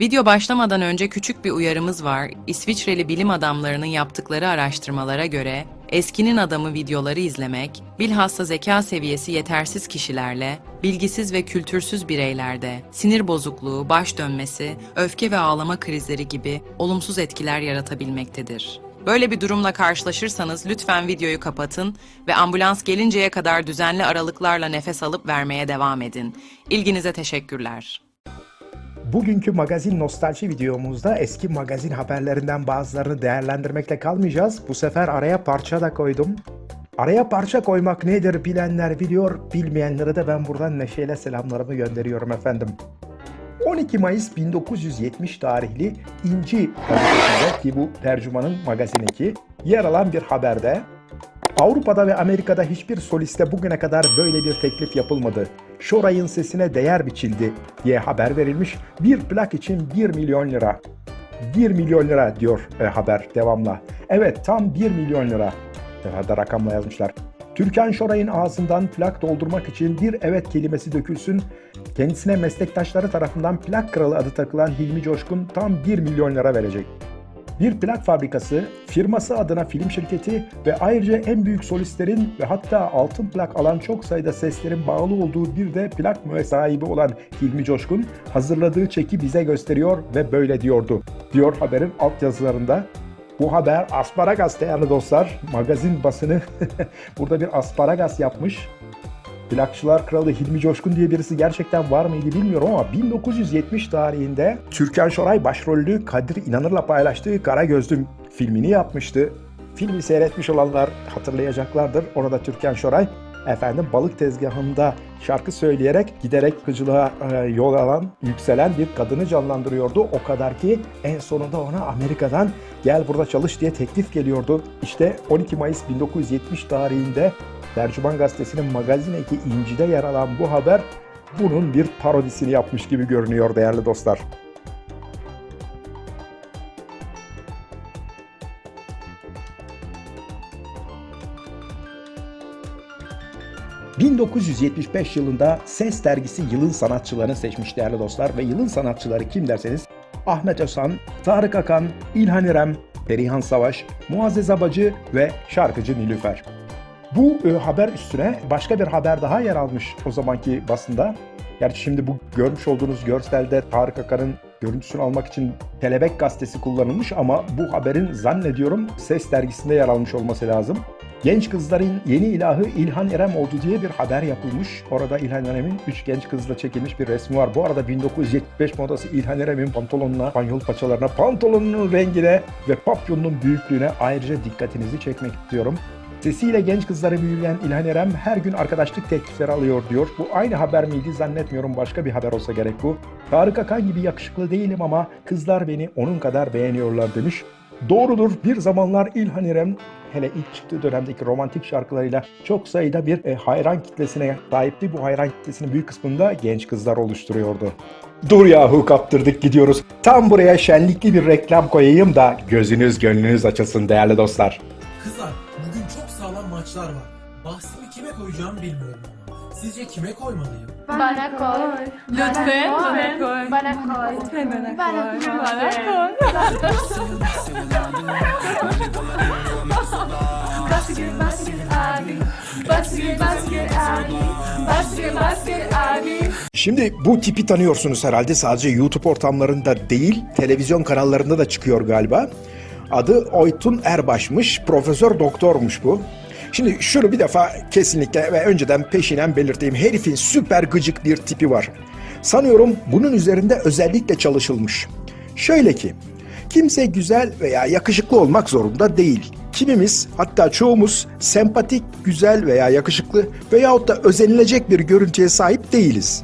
Video başlamadan önce küçük bir uyarımız var. İsviçreli bilim adamlarının yaptıkları araştırmalara göre eskinin adamı videoları izlemek, bilhassa zeka seviyesi yetersiz kişilerle, bilgisiz ve kültürsüz bireylerde sinir bozukluğu, baş dönmesi, öfke ve ağlama krizleri gibi olumsuz etkiler yaratabilmektedir. Böyle bir durumla karşılaşırsanız lütfen videoyu kapatın ve ambulans gelinceye kadar düzenli aralıklarla nefes alıp vermeye devam edin. İlginize teşekkürler. Bugünkü magazin nostalji videomuzda eski magazin haberlerinden bazılarını değerlendirmekle kalmayacağız. Bu sefer araya parça da koydum. Araya parça koymak nedir bilenler biliyor, bilmeyenlere de ben buradan neşeyle selamlarımı gönderiyorum efendim. 12 Mayıs 1970 tarihli İnci gazetesinde ki bu tercümanın magazindeki yer alan bir haberde Avrupa'da ve Amerika'da hiçbir soliste bugüne kadar böyle bir teklif yapılmadı. Şoray'ın sesine değer biçildi diye haber verilmiş. Bir plak için 1 milyon lira. 1 milyon lira diyor e, haber devamla. Evet tam 1 milyon lira. Daha da rakamla yazmışlar. Türkan Şoray'ın ağzından plak doldurmak için bir evet kelimesi dökülsün. Kendisine meslektaşları tarafından plak kralı adı takılan Hilmi Coşkun tam 1 milyon lira verecek. Bir plak fabrikası, firması adına film şirketi ve ayrıca en büyük solistlerin ve hatta altın plak alan çok sayıda seslerin bağlı olduğu bir de plak müessesesi sahibi olan Hilmi Coşkun hazırladığı çeki bize gösteriyor ve böyle diyordu. Diyor haberin altyazılarında. Bu haber asparagas değerli dostlar. Magazin basını burada bir asparagas yapmış. Plakçılar Kralı Hilmi Coşkun diye birisi gerçekten var mıydı bilmiyorum ama 1970 tarihinde Türkan Şoray başrollü Kadir İnanır'la paylaştığı Kara Gözlüm filmini yapmıştı. Filmi seyretmiş olanlar hatırlayacaklardır. Orada Türkan Şoray efendim balık tezgahında şarkı söyleyerek giderek kıcılığa e, yol alan, yükselen bir kadını canlandırıyordu. O kadar ki en sonunda ona Amerika'dan gel burada çalış diye teklif geliyordu. İşte 12 Mayıs 1970 tarihinde Tercüman Gazetesi'nin magazin eki İnci'de yer alan bu haber bunun bir parodisini yapmış gibi görünüyor değerli dostlar. ...1975 yılında Ses dergisi yılın sanatçılarını seçmiş değerli dostlar... ...ve yılın sanatçıları kim derseniz... ...Ahmet Özhan, Tarık Akan, İlhan İrem, Perihan Savaş, Muazzez Abacı ve şarkıcı Nilüfer. Bu e, haber üstüne başka bir haber daha yer almış o zamanki basında. Gerçi şimdi bu görmüş olduğunuz görselde Tarık Akan'ın görüntüsünü almak için Kelebek gazetesi kullanılmış ama bu haberin zannediyorum Ses dergisinde yer almış olması lazım. Genç kızların yeni ilahı İlhan İrem oldu diye bir haber yapılmış. Orada İlhan İrem'in üç genç kızla çekilmiş bir resmi var. Bu arada 1975 modası İlhan İrem'in pantolonuna, panyol paçalarına, pantolonunun rengine ve papyonunun büyüklüğüne ayrıca dikkatinizi çekmek istiyorum. Sesiyle genç kızları büyüleyen İlhan Erem her gün arkadaşlık teklifleri alıyor diyor. Bu aynı haber miydi zannetmiyorum başka bir haber olsa gerek bu. Tarık Akan gibi yakışıklı değilim ama kızlar beni onun kadar beğeniyorlar demiş. Doğrudur bir zamanlar İlhan İrem hele ilk çıktığı dönemdeki romantik şarkılarıyla çok sayıda bir e, hayran kitlesine sahipti. Bu hayran kitlesinin büyük kısmında genç kızlar oluşturuyordu. Dur yahu kaptırdık gidiyoruz. Tam buraya şenlikli bir reklam koyayım da gözünüz gönlünüz açılsın değerli dostlar. Kızlar bugün çok sağlam maçlar var. Bahsimi kime koyacağımı bilmiyorum ama. Sizce kime koymalıyım? Bana koy. Lütfen bana koy. Bana koy. Lütfen bana Bana koy. koy. Bana koy. Basket, basket abi. Basket, basket abi. Basket, basket abi. Şimdi bu tipi tanıyorsunuz herhalde sadece YouTube ortamlarında değil, televizyon kanallarında da çıkıyor galiba. Adı Oytun Erbaş'mış, profesör doktormuş bu. Şimdi şunu bir defa kesinlikle ve önceden peşinen belirteyim. Herifin süper gıcık bir tipi var. Sanıyorum bunun üzerinde özellikle çalışılmış. Şöyle ki, kimse güzel veya yakışıklı olmak zorunda değil. Kimimiz hatta çoğumuz sempatik, güzel veya yakışıklı veyahut da özenilecek bir görüntüye sahip değiliz.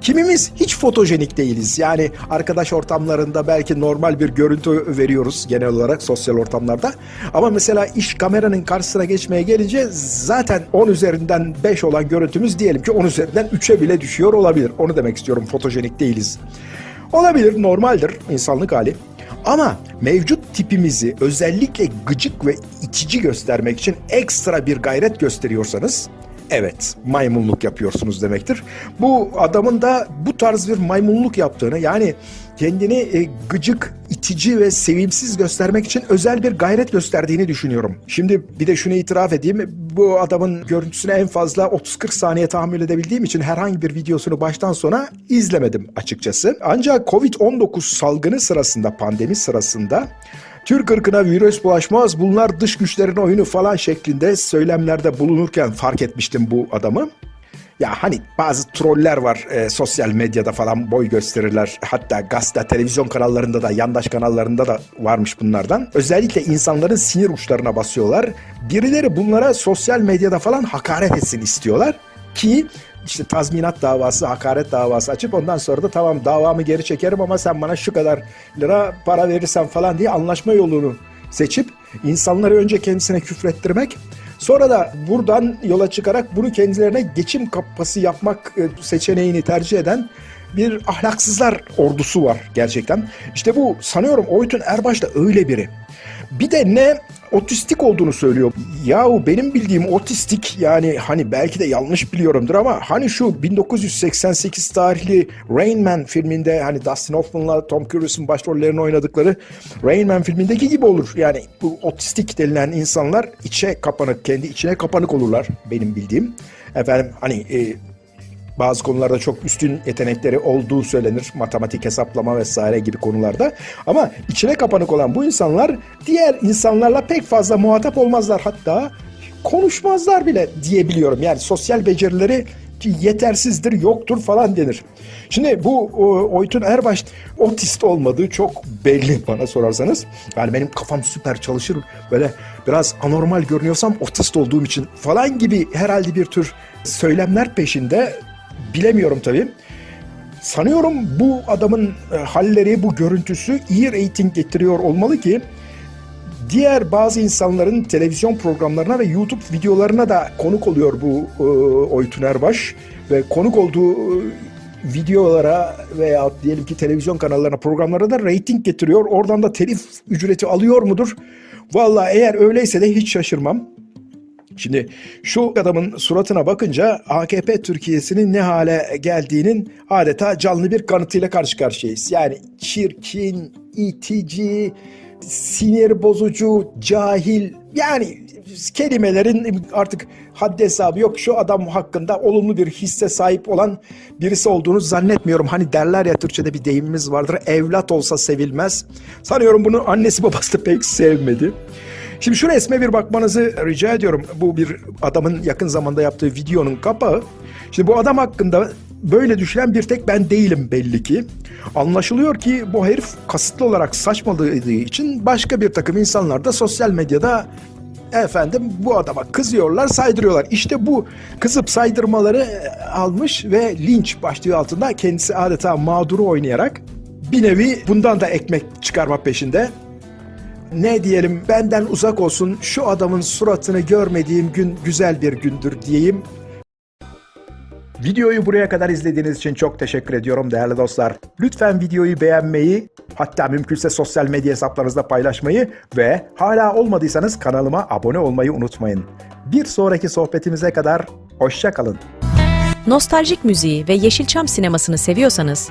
Kimimiz hiç fotojenik değiliz. Yani arkadaş ortamlarında belki normal bir görüntü veriyoruz genel olarak sosyal ortamlarda. Ama mesela iş kameranın karşısına geçmeye gelince zaten 10 üzerinden 5 olan görüntümüz diyelim ki 10 üzerinden 3'e bile düşüyor olabilir. Onu demek istiyorum fotojenik değiliz. Olabilir, normaldir insanlık hali. Ama mevcut tipimizi özellikle gıcık ve itici göstermek için ekstra bir gayret gösteriyorsanız Evet, maymunluk yapıyorsunuz demektir. Bu adamın da bu tarz bir maymunluk yaptığını yani kendini e, gıcık, itici ve sevimsiz göstermek için özel bir gayret gösterdiğini düşünüyorum. Şimdi bir de şunu itiraf edeyim. Bu adamın görüntüsüne en fazla 30-40 saniye tahammül edebildiğim için herhangi bir videosunu baştan sona izlemedim açıkçası. Ancak Covid-19 salgını sırasında, pandemi sırasında Türk ırkına virüs bulaşmaz bunlar dış güçlerin oyunu falan şeklinde söylemlerde bulunurken fark etmiştim bu adamı. Ya hani bazı troller var e, sosyal medyada falan boy gösterirler. Hatta gazete, televizyon kanallarında da yandaş kanallarında da varmış bunlardan. Özellikle insanların sinir uçlarına basıyorlar. Birileri bunlara sosyal medyada falan hakaret etsin istiyorlar. Ki işte tazminat davası, hakaret davası açıp ondan sonra da tamam davamı geri çekerim ama sen bana şu kadar lira para verirsen falan diye anlaşma yolunu seçip insanları önce kendisine küfrettirmek sonra da buradan yola çıkarak bunu kendilerine geçim kapısı yapmak e, seçeneğini tercih eden bir ahlaksızlar ordusu var gerçekten. İşte bu sanıyorum Oytun Erbaş da öyle biri. Bir de ne otistik olduğunu söylüyor. Yahu benim bildiğim otistik yani hani belki de yanlış biliyorumdur ama hani şu 1988 tarihli Rain Man filminde hani Dustin Hoffman'la Tom Cruise'un başrollerini oynadıkları Rain Man filmindeki gibi olur. Yani bu otistik denilen insanlar içe kapanık, kendi içine kapanık olurlar benim bildiğim. Efendim hani e, bazı konularda çok üstün yetenekleri olduğu söylenir. Matematik, hesaplama vesaire gibi konularda. Ama içine kapanık olan bu insanlar diğer insanlarla pek fazla muhatap olmazlar. Hatta konuşmazlar bile diyebiliyorum. Yani sosyal becerileri yetersizdir, yoktur falan denir. Şimdi bu Oytun Erbaş otist olmadığı çok belli bana sorarsanız. Yani benim kafam süper çalışır. Böyle biraz anormal görünüyorsam otist olduğum için falan gibi herhalde bir tür söylemler peşinde bilemiyorum tabii. Sanıyorum bu adamın e, halleri, bu görüntüsü iyi reyting getiriyor olmalı ki diğer bazı insanların televizyon programlarına ve YouTube videolarına da konuk oluyor bu e, Oytun Erbaş ve konuk olduğu e, videolara veya diyelim ki televizyon kanallarına programlara da reyting getiriyor. Oradan da telif ücreti alıyor mudur? Vallahi eğer öyleyse de hiç şaşırmam. Şimdi şu adamın suratına bakınca AKP Türkiye'sinin ne hale geldiğinin adeta canlı bir kanıtıyla karşı karşıyayız. Yani çirkin, itici, sinir bozucu, cahil yani kelimelerin artık haddi hesabı yok. Şu adam hakkında olumlu bir hisse sahip olan birisi olduğunu zannetmiyorum. Hani derler ya Türkçe'de bir deyimimiz vardır. Evlat olsa sevilmez. Sanıyorum bunu annesi babası da pek sevmedi. Şimdi şu resme bir bakmanızı rica ediyorum. Bu bir adamın yakın zamanda yaptığı videonun kapağı. Şimdi bu adam hakkında böyle düşünen bir tek ben değilim belli ki. Anlaşılıyor ki bu herif kasıtlı olarak saçmaladığı için başka bir takım insanlar da sosyal medyada efendim bu adama kızıyorlar, saydırıyorlar. İşte bu kızıp saydırmaları almış ve linç başlığı altında kendisi adeta mağduru oynayarak bir nevi bundan da ekmek çıkarma peşinde ne diyelim benden uzak olsun şu adamın suratını görmediğim gün güzel bir gündür diyeyim. Videoyu buraya kadar izlediğiniz için çok teşekkür ediyorum değerli dostlar. Lütfen videoyu beğenmeyi, hatta mümkünse sosyal medya hesaplarınızda paylaşmayı ve hala olmadıysanız kanalıma abone olmayı unutmayın. Bir sonraki sohbetimize kadar hoşça kalın. Nostaljik müziği ve Yeşilçam sinemasını seviyorsanız,